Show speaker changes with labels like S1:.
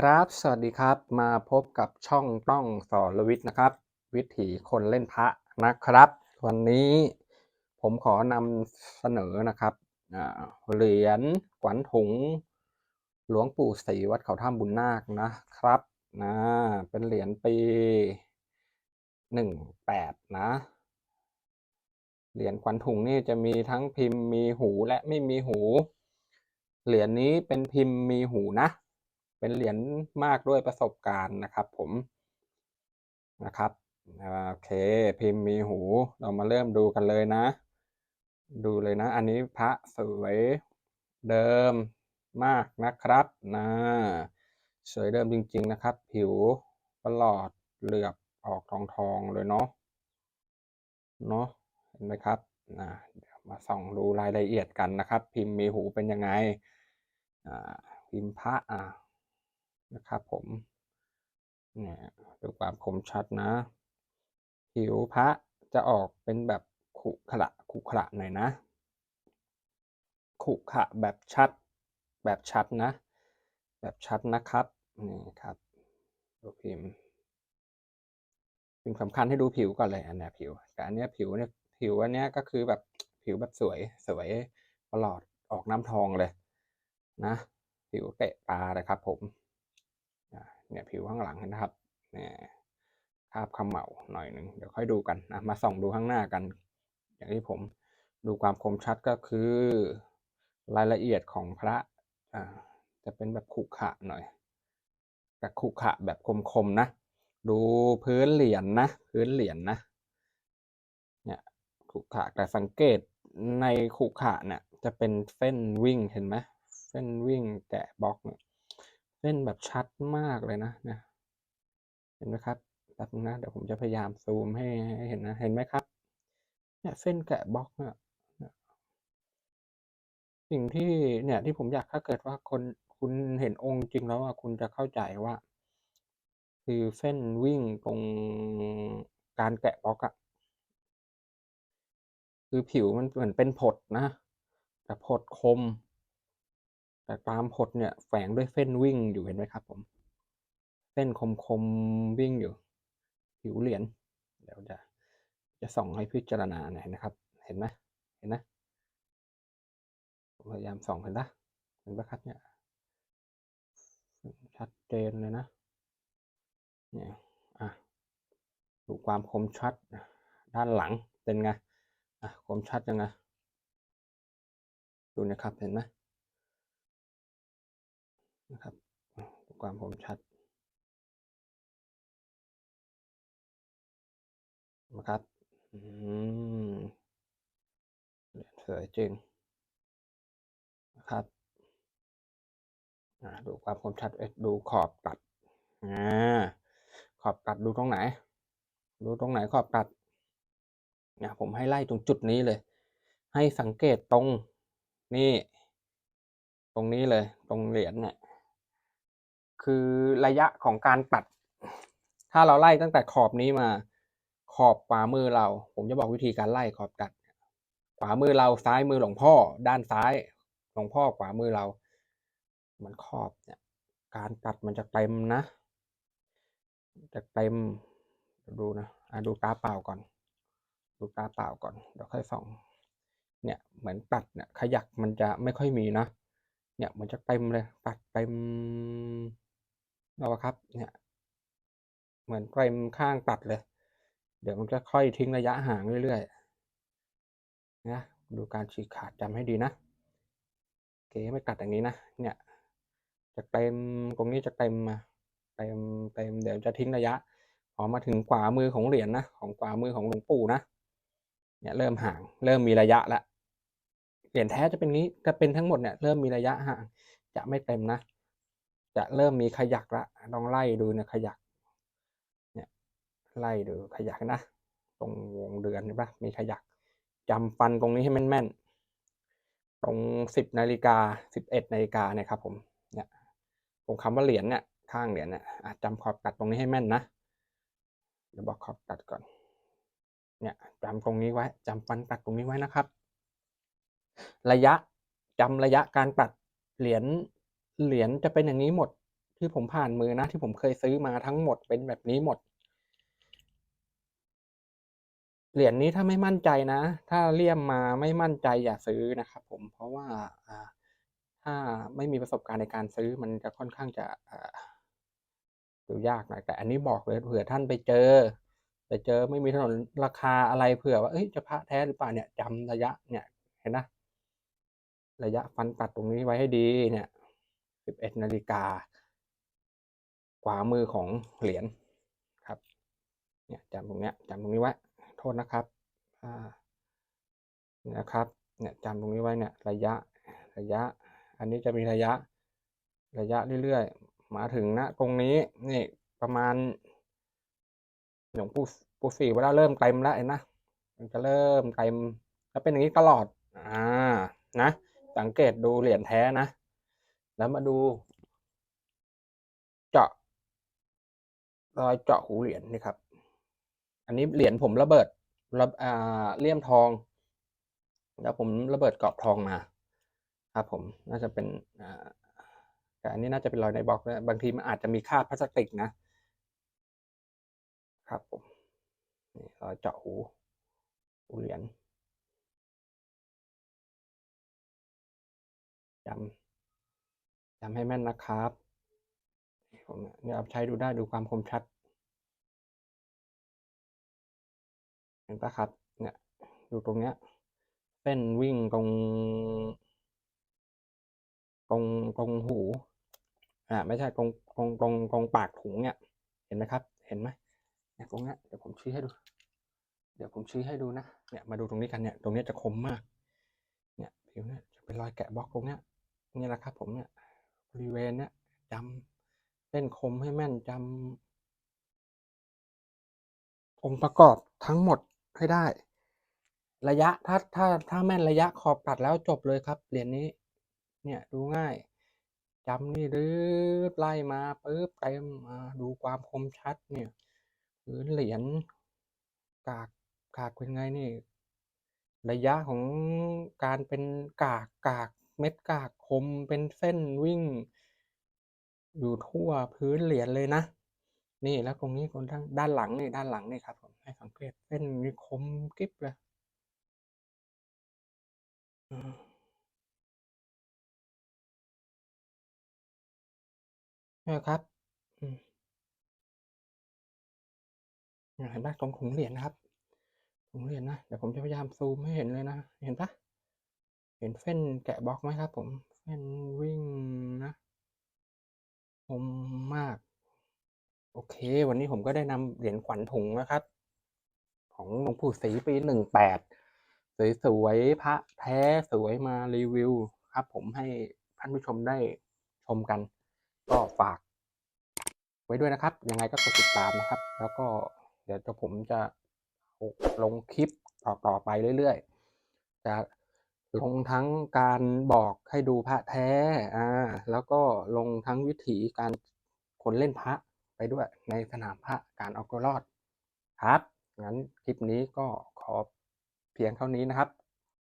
S1: ครับ สวัสดีครับ มาพบกับช่องต้องสรวิทย์นะครับ วิถีคนเล่นพระนะครับ วันนี้ผมขอนำเสนอนะครับเหรียญขวัญถุง หลวงปู่ศรีวัดเขาถ้ำบุญนาคนะครับนะเป็นเหรียญปีหนึ่งแปดนะ เหรียญขวัญถุงนี่จะมีทั้งพิมพ์มีหูและไม่มีหู เหรียญนี้เป็นพิมพ์มีหูนะ เป็นเหรียญมากด้วยประสบการณ์นะครับ ผมนะครับโอเค พิมพ์มีหู เรามาเริ่มดูกันเลยนะ ดูเลยนะ อันนี้พระสวยเดิมมากนะครับนะสวยเดิมจริง ๆ นะครับ ผิวประหลอดเหลือบออกทองทองๆเลยเนาะเนาะเห็นไหมครับนะเดี๋ยวมาส่องดูรายละเอียดกันนะครับ พิมพ์มีหูเป็นยังไง อ่า พิมพ์พระอ่า นะครับผมเนี่ยดูความคมชัดนะ ผิวพระจะออกเป็นแบบขุขระขุขระหน่อยนะขุขระแบบชัด แบบชัดนะ แบบชัดนะครับนี่ครับดูพิมพ์พิมพ์สำคัญให้ดูผิวก่อนเลยอันนี้ผิวแต่อันเนี้ยผิวเนี่ยผิวอันนี้ก็คือแบบผิวแบบสวยสวยประหลอดออกน้ำทองเลย นะ ผิวเตะตาเลยครับผม เนี่ยผิวข้างหลังนะครับเนี่ยคาบขมเหลาหน่อยหนึ่งเดี๋ยวค่อยดูกันนะมาส่องดูข้างหน้ากัน อย่างที่ผมดูความคมชัดก็คือ รายละเอียดของพระอ่าจะเป็นแบบขุขะหน่อยแต่ขุขะแบบคมๆนะ ดูพื้นเหรียญนะพื้นเหรียญนะเนี่ยขุขะแต่สังเกตในขุขะเนี่ยจะเป็นเส้นวิ่งเห็นไหมเส้นวิ่งแกะบล็อกเนี่ย เส้นแบบชัดมากเลยนะเนี่ยเห็นไหมครับแป๊บนึงนะเดี๋ยวผมจะพยายามซูมให้ให้เห็นนะเห็นไหมครับ เนี่ยเส้นแกะบล็อกเนี่ยสิ่งที่เนี่ยที่ผมอยากถ้าเกิดว่าคนคุณเห็นองค์จริงแล้วอะคุณจะเข้าใจว่า คือเส้นวิ่งตรงการแกะบล็อกอะคือผิวมันเหมือนเป็นผดนะ แต่ผดคม แต่ตามผดเนี่ยแฝงด้วยเส้นวิ่งอยู่เห็นไหมครับผม เส้นคมคมๆวิ่งอยู่ ผิวเหรียญเดี๋ยวจะจะส่องให้พิจารณาหน่อยนะครับ เห็นไหมเห็นนะผมพยายามส่องเห็นนะเห็นไหมครับเนี่ยชัดเจนเลยนะเนี่ยอะดูความคมชัดด้านหลังเป็นไงอะคมชัดยังไงดูนะครับเห็นไหม นะครับดูความคมชัดนะครับอืมเหรียญสวยจริงนะครับดูความคมชัดเอ้ยดูขอบตัดอขอบตัดดูตรงไหน ดูตรงไหนขอบตัดเนี่ยผมให้ไล่ตรงจุดนี้เลย ให้สังเกตตรงนี่ ตรงนี้เลย ตรงเหรียญเนี่ย คือระยะของการตัด ถ้าเราไล่ตั้งแต่ขอบนี้มาขอบขวามือเรา ผมจะบอกวิธีการไล่ขอบตัด ขวามือเราซ้ายมือหลวงพ่อ ด้านซ้ายหลวงพ่อขวามือเรา มันขอบเนี่ย การตัดมันจะเต็มนะจะเต็มดูนะอะดูตาเปล่าก่อน ดูตาเปล่าก่อนเดี๋ยวค่อยส่อง เนี่ยเหมือนตัดเนี่ยขยักมันจะไม่ค่อยมีนะเนี่ยมันจะเต็มเลยตัดเต็ม เอาะครับเนี่ย เหมือนเต็มข้างตัดเลย เดี๋ยวมันจะค่อยทิ้งระยะห่างเรื่อยๆนะดูการฉีกขาดจำให้ดีนะโอเคไม่ตัดอย่างนี้นะเนี่ยจะเต็มตรงนี้จะเต็มมาเต็มเต็มเดี๋ยวจะทิ้งระยะพอมาถึงขวามือของเหรียญนะของขวามือของหลวงปู่นะเนี่ยเริ่มห่าง เริ่มมีระยะล้วเหรียญแท้จะเป็นงี้ถ้าเป็นทั้งหมดเนี่ยเริ่มมีระยะห่างจะไม่เต็มนะ จะเริ่มมีขยักละลองไล่ดูนี่ยขยัก เนี่ยไล่ดูขยักนะ ตรงวงเดือนเห็นปะมีขยักจำฟันตรงนี้ให้แม่นๆ ตรงสิบนาฬิกาสิบเอ็ดนาฬิกาเนี่ยครับผม เนี่ยตรงคำว่าเหรียญเนี่ยข้างเหรียญเนี่ยจำขอบตัดตรงนี้ให้แม่นนะเดี๋ยวบอกขอบตัดก่อน เนี่ยจำตรงนี้ไว้จำฟันตัดตรงนี้ไว้นะครับ ระยะจำระยะการตัดเหรียญ เหรียญจะเป็นอย่างนี้หมดที่ผมผ่านมือนะ ที่ผมเคยซื้อมาทั้งหมดเป็นแบบนี้หมด เหรียญนี้ถ้าไม่มั่นใจนะ ถ้าเลี่ยมมาไม่มั่นใจอย่าซื้อนะครับผมเพราะว่าถ้าไม่มีประสบการณ์ในการซื้อมันจะค่อนข้างจะดูยากหน่อยแต่อันนี้บอกเลยเผื่อท่านไปเจอไปเจอไม่มีถนนราคาอะไรเผื่อว่าเอ้ยจะพระแท้หรือเปล่าเนี่ยจำระยะเนี่ยเห็นนะระยะฟันตัดตรงนี้ไว้ให้ดีเนี่ย สิบเอ็ดนาฬิกาขวามือของเหรียญครับเนี่ยจำตรงเนี้ยจำตรงนี้ไว้โทษนะครับอ่านะครับเนี่ยจำตรงนี้ไว้เนี่ยระยะระยะ อันนี้จะมีระยะระยะเรื่อยๆ มาถึงนะตรงนี้นี่ประมาณหลวงปู่ปู่ศรีเวลาเริ่มเต็มแล้วเห็นนะมันจะเริ่มเต็มแล้วเป็นอย่างนี้ตลอดอ่านะ สังเกตดูเหรียญแท้นะ แล้วมาดูเจาะรอยเจาะหูเหรียญนี่ครับ อันนี้เหรียญผมระเบิดระอ่าเลี่ยมทอง แล้วผมระเบิดกรอบทองมา ครับผมน่าจะเป็นอ่าแต่อันนี้น่าจะเป็นรอยในบล็อกนะบางทีมันอาจจะมีคาบพลาสติกนะ ครับผมนี่รอยเจาะหูหูเหรียญจำ จำให้แม่นนะครับผมเนี่ยเอาใช้ดูได้ดูความคมชัด เห็นปะครับ เนี่ยดูตรงเนี้ยเส้นวิ่งตรง ตรงตรงหูอ่าไม่ใช่ตรงตรงตรงตรงปากถุงเนี่ย เห็นไหมครับ เห็นไหมเนี่ยตรงเนี้ยเดี๋ยวผมชี้ให้ดู เดี๋ยวผมชี้ให้ดูนะเนี่ยมาดูตรงนี้กันเนี่ย ตรงเนี้ยจะคมมาก เนี่ยผิวเนี่ยจะเป็นรอยแกะบล็อกตรงเนี้ยนี่แหละครับ ผมเนี่ย บริเวณนี้จำเส้นคมให้แม่นจำองค์ประกอบทั้งหมดให้ได้ ระยะถ้าถ้าถ้าแม่นระยะขอบตัดแล้วจบเลยครับเหรียญนี้ เนี่ยดูง่ายจำนี่รืดไล่มาปุ๊บเต็มมาดูความคมชัดเนี่ยพื้นเหรียญกากกากเป็นไงนี่ ระยะของการเป็นกากกาก เม็ดกากคมเป็นเส้นวิ่ง อยู่ทั่วพื้นเหรียญเลยนะ นี่แล้วตรงนี้คนด้านด้านหลังนี่ด้านหลังนี่ครับผมให้สังเกตเส้นนี่คมกริบเลยนี่ครับเห็นปะตรงถุงเหรียญนะครับถุงเหรียญนะ เดี๋ยวผมจะพยายามซูมให้เห็นเลยนะ เห็นปะ เห็นเส้นแกะบล็อกไหมครับผมเส้นวิ่งนะคมมาก โอเค วันนี้ผมก็ได้นำเหรียญขวัญถุงนะครับ ของหลวงปู่ศรีปีหนึ่งแปดสวยๆพระแท้สวยมารีวิวครับ ผมให้ท่านผู้ชมได้ชมกัน ก็ฝาก ไว้ด้วยนะครับ ยังไงก็กดติดตามนะครับ แล้วก็เดี๋ยวจะผมจะลงคลิปต่อต่อไปเรื่อยๆ จะ ลงทั้งการบอกให้ดูพระแท้อ่าแล้วก็ลงทั้งวิถีการคนเล่นพระไปด้วยในสนามพระการเอาตัวรอดครับงั้นคลิปนี้ก็ขอเพียงเท่านี้นะครับ